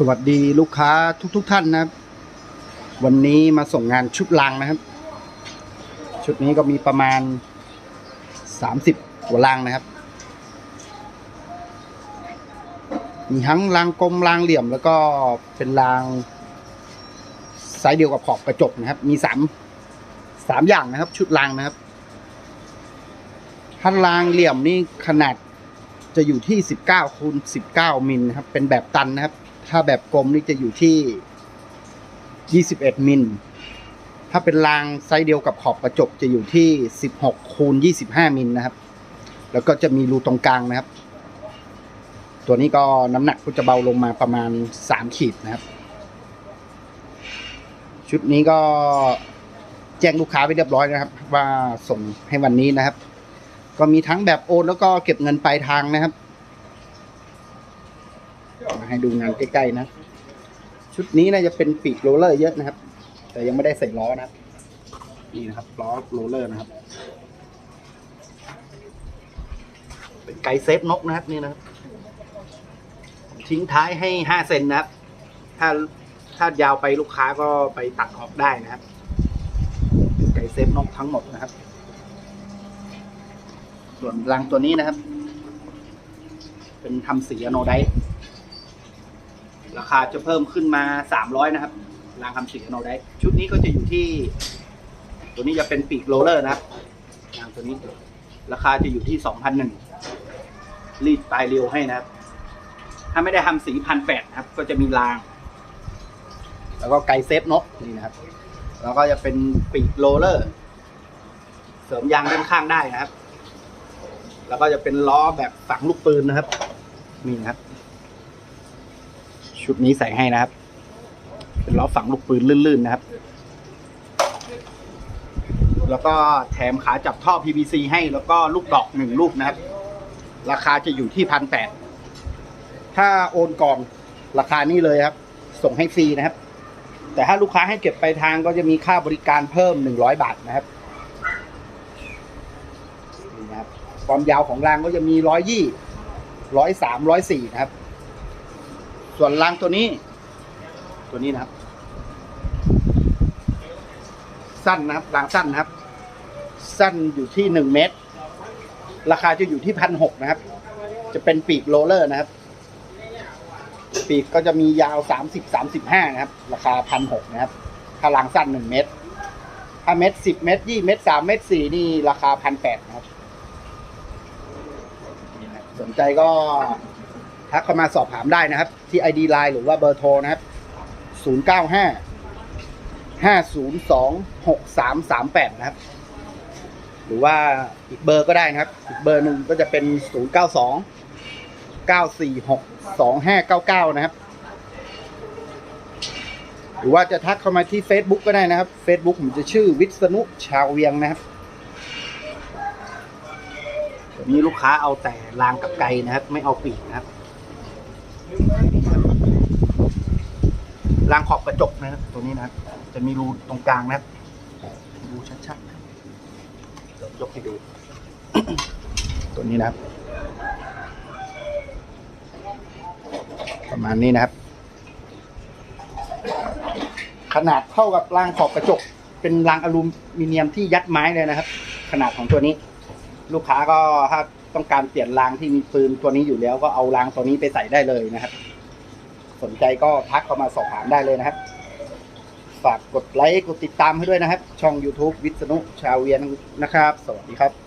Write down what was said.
สวัสดีลูกค้าทุกๆทท่านนะครับ วันนี้มาส่งงานชุดรางนะครับ ชุดนี้ก็มีประมาณสามสิบกว่างนะครับ มีทั้งรางกลมรางเหลี่ยมแล้วก็เป็นรางไซส์เดียวกับขอบกระจกนะครับ มีสามสามอย่างนะครับ ชุดรางนะครับถ้ารางเหลี่ยมนี่ขนาดจะอยู่ที่สิบเก้าคูณสิบเก้ามิลนะครับ เป็นแบบตันนะครับ ถ้าแบบกลมนี่จะอยู่ที่ยี่สิบเอ็ดมิล ถ้าเป็นรางไซส์เดียวกับขอบกระจกจะอยู่ที่สิบหกคูณยี่สิบห้ามิลนะครับ แล้วก็จะมีรูตรงกลางนะครับ ตัวนี้ก็น้ำหนักก็จะเบาลงมาประมาณสามขีดนะครับ ชุดนี้ก็แจ้งลูกค้าไปเรียบร้อยนะครับ ว่าส่งให้วันนี้นะครับ ก็มีทั้งแบบโอนแล้วก็เก็บเงินปลายทางนะครับ ให้ดูงานใกล้ๆนะ ชุดนี้น่าจะเป็นปีกโรเลอร์เยอะนะครับ แต่ยังไม่ได้ใส่ล้อนะครับ นี่นะครับล้อโรเลอร์นะครับ เป็นไกด์เซฟนกนะครับนี่นะครับ ทิ้งท้ายให้ห้าเซนนะครับ ถ้าถ้ายาวไปลูกค้าก็ไปตัดออกได้นะครับเป็นไกเซฟนกทั้งหมดนะครับ ส่วนรังตัวนี้นะครับ เป็นทำสีอโนไดท์ ราคาจะเพิ่มขึ้นมาสามร้อยนะครับ รางทำสีอโนไดท์ชุดนี้ก็จะอยู่ที่ ตัวนี้จะเป็นปีกโรลเลอร์นะรางตัวนี้ ราคาจะอยู่ที่สองพันหนึ่งรีดปลายเรียวให้นะครับ ถ้าไม่ได้ทำสีพันแปดนะครับ ก็จะมีราง แล้วก็ไกเซฟนกนี่นะครับ แล้วก็จะเป็นปีกโรลเลอร์ เสริมยางด้านข้างได้นะครับ แล้วก็จะเป็นล้อแบบฝังลูกปืนนะครับ นี่นะครับ ชุดนี้ใส่ให้นะครับ เป็นล้อฝังลูกปืนลื่นๆนะครับ แล้วก็แถมขาจับท่อ PVC ให้แล้วก็ลูกดอกหนึ่งลูกนะครับ ราคาจะอยู่ที่พันแปดถ้าโอนก่อนราคานี้เลยครับ ส่งให้ฟรีนะครับ แต่ถ้าลูกค้าให้เก็บไปทางก็จะมีค่าบริการเพิ่มหนึ่งร้อยบาทนะครับนี่นะครับ ความยาวของรางก็จะมีร้อยยี่ร้อยสามร้อยสี่นะครับ ส่วนรางตัวนี้ ตัวนี้นะครับ สั้นนะครับรางสั้นนะครับ สั้นอยู่ที่หนึ่งเมตร ราคาจะอยู่ที่พันหกนะครับ จะเป็นปีกโรเลอร์นะครับ ปีกก็จะมียาวสามสิบสามสิบห้านะครับ ราคาพันหกนะครับ ถ้ารางสั้นหนึ่งเมตรถ้าเมตรสิบเมตรยี่เมตรสามเมตรสี่นี่ราคาพันแปดนะครับ สนใจก็ ทักเข้ามาสอบถามได้นะครับ ที่ ID Line หรือว่าเบอร์โทรนะครับศูนย์เก้าห้าห้าศูนะครับ หรือว่าอีกเบอร์ก็ได้นะครับ อีกเบอร์หนึ่งก็จะเป็นศูนย์เก้าสองเก้าสี่หกสองห้าเก้าเก้านะครับ หรือว่าจะทักเข้ามาที่ Facebook ก็ได้นะครับ Facebook ผมจะชื่อวิษณุชาวเวียงนะครับมีลูกค้าเอาแต่รางกับไก่นะครับ ไม่เอาปีกนะครับ รางขอบกระจกนะครับตัวนี้นะครับจะมีรูตรงกลางนะครับดูชัดๆนะครับเดี๋ยวยกให้ดู ตัวนี้นะครับ ประมาณนี้นะครับ ขนาดเท่ากับรางขอบกระจก เป็นรางอลูมิเนียมที่ยัดไม้เลยนะครับ ขนาดของตัวนี้ ลูกค้าก็ถ้าต้องการเปลี่ยนรางที่มีปืนตัวนี้อยู่แล้วก็เอารางตัวนี้ไปใส่ได้เลยนะครับ สนใจก็ทักเข้ามาสอบถามได้เลยนะครับ ฝากกดไลค์กดติดตามให้ด้วยนะครับ ช่อง YouTube วิษณุชาวเวียนนะครับ สวัสดีครับ